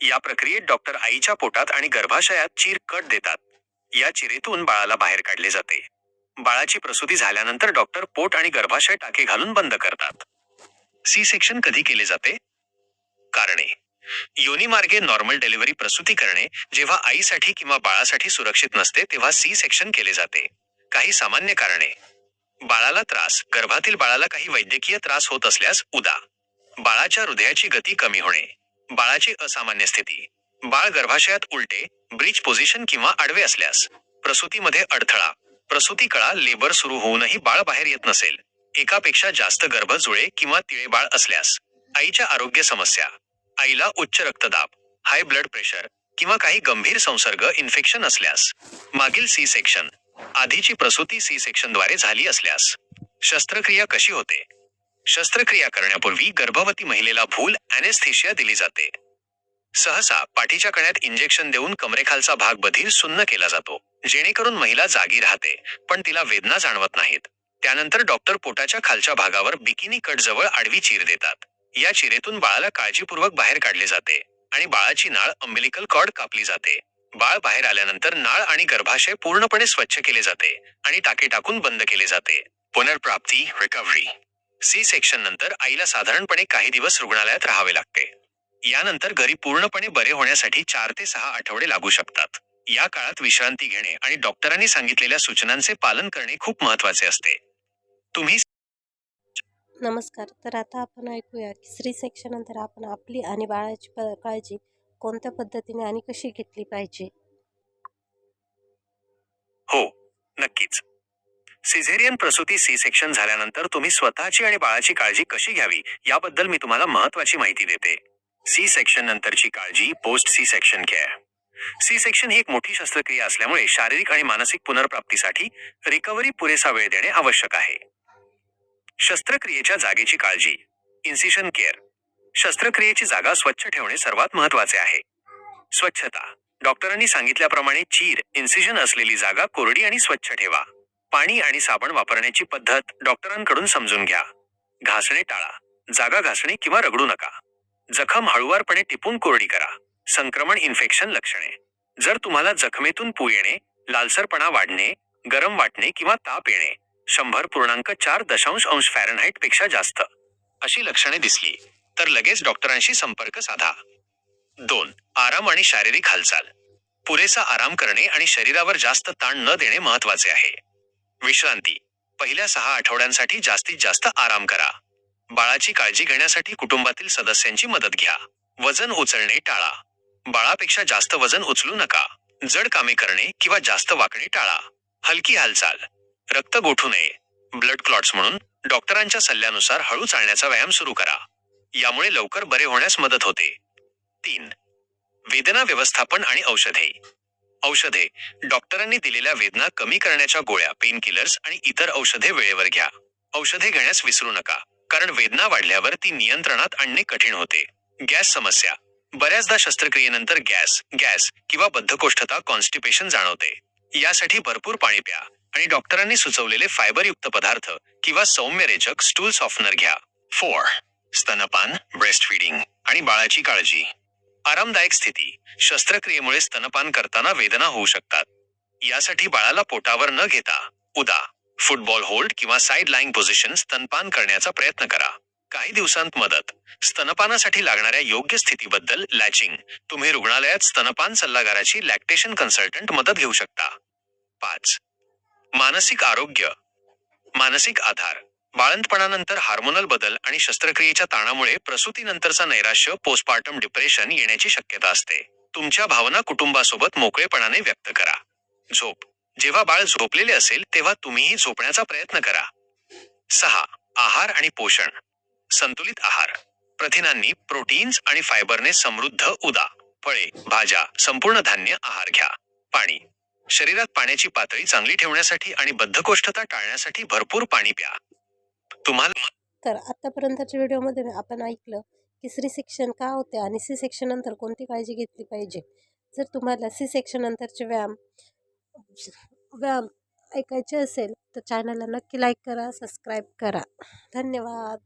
या प्रक्रियेत डॉक्टर आईच्या पोटात आणि गर्भाशयात चीर कट देतात. या चिरेतून बाळाला बाहेर काढले जाते. बाळाची प्रसूती झाल्यानंतर डॉक्टर पोट आणि गर्भाशय टाके घालून बंद करतात. सी सेक्शन कधी केले जाते? कारणे. योनीमार्गे नॉर्मल डिलिव्हरी प्रसूती करणे जेव्हा आईसाठी किंवा बाळासाठी सुरक्षित नसते तेव्हा सी सेक्शन केले जाते. काही सामान्य कारणे. बाळाला त्रास. गर्भातील बाळाला काही वैद्यकीय त्रास होत असल्यास उदा. बाळाच्या हृदयाची गती कमी होणे. बाळाची असामान्य स्थिती. बाळ गर्भाशयात उलटे ब्रिज पोझिशन किंवा आडवे असल्यास प्रसूतीमध्ये अडथळा. प्रसूती कळा लेबर सुरू होऊनही बाळ बाहेर येत नसेल. एकापेक्षा जास्त गर्भजुळे किंवा तिळे बाळ असल्यास आईच्या आरोग्य समस्या. आईला उच्च रक्तदाब हाय ब्लड प्रेशर किंवा काही गंभीर संसर्ग इन्फेक्शन असल्यास मागील सी सेक्शन आधीची प्रसूती सी सेक्शनद्वारे झाली असल्यास शस्त्रक्रिया कशी होते? शस्त्रक्रिया करण्यापूर्वी गर्भवती महिलेला भूल अॅनेस्थेशिया दिली जाते. सहसा पाठीच्या कण्यात इंजेक्शन देऊन कमरेखालचा भाग बधीर सुन्न केला जातो जेणेकरून महिला जागी राहते पण तिला वेदना जाणवत नाहीत. त्यानंतर डॉक्टर पोटाच्या खालच्या भागावर बिकिनी कट जवळ आडवी चीर देतात. या चिरेतून बाळाला काळजीपूर्वक बाहेर काढले जाते आणि बाळाची नाळ अंबिलिकल कॉर्ड कापली जाते. बाळ बाहेर आल्यानंतर नाळ आणि गर्भाशय पूर्णपणे स्वच्छ केले जाते आणि टाके टाकून बंद केले जाते. पुनर्प्राप्ती रिकव्हरी सी सेक्शन नंतर आईला साधारणपणे काही दिवस रुग्णालयात राहावे लागते. यानंतर घरी पूर्णपणे बरे होण्यासाठी चार ते सहा आठवडे लागू शकतात. या काळात विश्रांती घेणे आणि डॉक्टरांनी सांगितलेल्या सूचनांचे पालन करणे खूप महत्त्वाचे असते. तुम्ही नमस्कार. तर आता आपण ऐकूया की स्त्री सेक्शननंतर आपण आपली आणि बाळाची काळजी कोणत्या पद्धतीने आणि कशी घेतली पाहिजे? सिझेरियन प्रसूती सी सेक्शन झाल्यानंतर तुम्ही स्वतःची आणि बाळाची काळजी कशी घ्यावी याबद्दल मी तुम्हाला महत्वाची माहिती देते. सी सेक्शन नंतरची काळजी post C section care C section ही एक मोठी शस्त्रक्रिया असल्यामुळे शारीरिक आणि मानसिक पुनर्प्राप्तीसाठी रिकव्हरी पुरेसा वेळ देणे आवश्यक आहे. शस्त्रक्रियेच्या जागेची काळजी इन्सिशन केअर शस्त्रक्रियेची जागा स्वच्छ ठेवणे सर्वात महत्त्वाचे आहे. स्वच्छता. डॉक्टरांनी सांगितल्याप्रमाणे चीर इन्सिजन असलेली जागा कोरडी आणि स्वच्छ ठेवा. पाणी आणि साबण वापरण्याची पद्धत डॉक्टरांकडून समजून घ्या. घासणे टाळा जागा घासणे किंवा रगडू नका. जखम हळुवारपणे टिपून कोरडी करा. संक्रमण इन्फेक्शन लक्षणे. जर तुम्हाला जखमेतून पू येणे लालसरपणा वाढणे गरम वाटणे किंवा ताप येणे शंभर पूर्णांक चार दशांश अंश फॅरनहाईटपेक्षा जास्त. अशी लक्षणे दिसली तर लगेच डॉक्टरांशी संपर्क साधा. दोन आराम आणि शारीरिक हालचाल. पुरेसा आराम करणे आणि शरीरावर जास्त ताण न देणे महत्त्वाचे आहे. विश्रांती. पहिल्या सहा आठवड्यांसाठी जास्तीत जास्त आराम करा. बाळाची काळजी घेण्यासाठी कुटुंबातील सदस्यांची मदत घ्या. वजन उचलणे टाळा. बाळापेक्षा जास्त वजन उचलू नका. जड कामे करणे किंवा जास्त वाकणे टाळा. हलकी हालचाल. रक्त गोठू नये. ब्लड क्लॉट्स म्हणून डॉक्टरांच्या सल्ल्यानुसार हळू चालण्याचा व्यायाम सुरू करा. यामुळे लवकर बरे होण्यास मदत होते. तीन. वेदना व्यवस्थापन आणि औषधे. औषधे. डॉक्टरांनी दिलेल्या वेदना कमी करण्याच्या गोळ्या पेन किलर्स आणि इतर औषधे वेळेवर घ्या. औषधे घेण्यास विसरू नका कारण वेदना वाढल्यावर ती नियंत्रणात आणणे कठीण होते. गॅस समस्या. बऱ्याचदा शस्त्रक्रियेनंतर गॅस गॅस किंवा बद्धकोष्ठता कॉन्स्टिपेशन जाणवते. यासाठी भरपूर पाणी प्या आणि डॉक्टरांनी सुचवलेले फायबरयुक्त पदार्थ किंवा सौम्य रेचक स्टूल सॉफ्टनर घ्या. फोर स्तनपान ब्रेस्ट फीडिंग आणि बाळाची काळजी. आरामदायक स्थिती. शस्त्रक्रियेमुळे स्तनपान करताना वेदना होऊ शकतात. यासाठी बाळाला पोटावर न घेता उदा फुटबॉल होल्ड किंवा साईड लाईन पोझिशन स्तनपान करण्याचा प्रयत्न करा. काही दिवसांत मदत. स्तनपानासाठी लागणाऱ्या योग्य स्थितीबद्दल लॅचिंग. तुम्ही रुग्णालयात स्तनपान सल्लागाराची लॅक्टेशन कन्सल्टंट मदत घेऊ शकता. पाच. मानसिक आरोग्य. मानसिक आधार. बाळंतपणानंतर हार्मोनल बदल आणि शस्त्रक्रियेच्या ताणामुळे प्रसूतीनंतरचा नैराश्य पोस्टपार्टम डिप्रेशन येण्याची शक्यता असते. तुमच्या भावना कुटुंबासोबत मोकळेपणाने व्यक्त करा. झोप. जेव्हा बाळ झोपलेले असेल तेव्हा तुम्हीही झोपण्याचा प्रयत्न करा. सहा. आहार आणि पोषण. संतुलित आहार. प्रथिनांनी प्रोटीन्स आणि फायबरने समृद्ध उदा. फळे भाज्या संपूर्ण धान्य आहार घ्या. पाणी. शरीरात पाण्याची पातळी चांगली ठेवण्यासाठी आणि बद्धकोष्ठता टाळण्यासाठी भरपूर पाणी प्या. तुम्हाला? तर आत्तापर्यंतच्या व्हिडिओमध्ये आपण ऐकलं की स्त्री सेक्शन का होते आणि सी सेक्शन नंतर कोणती काळजी घेतली पाहिजे? जर तुम्हाला सी सेक्शन नंतरचे व्यायाम व्यायाम ऐकायचे असेल तर चॅनलला नक्की लाईक करा सबस्क्राईब करा. धन्यवाद.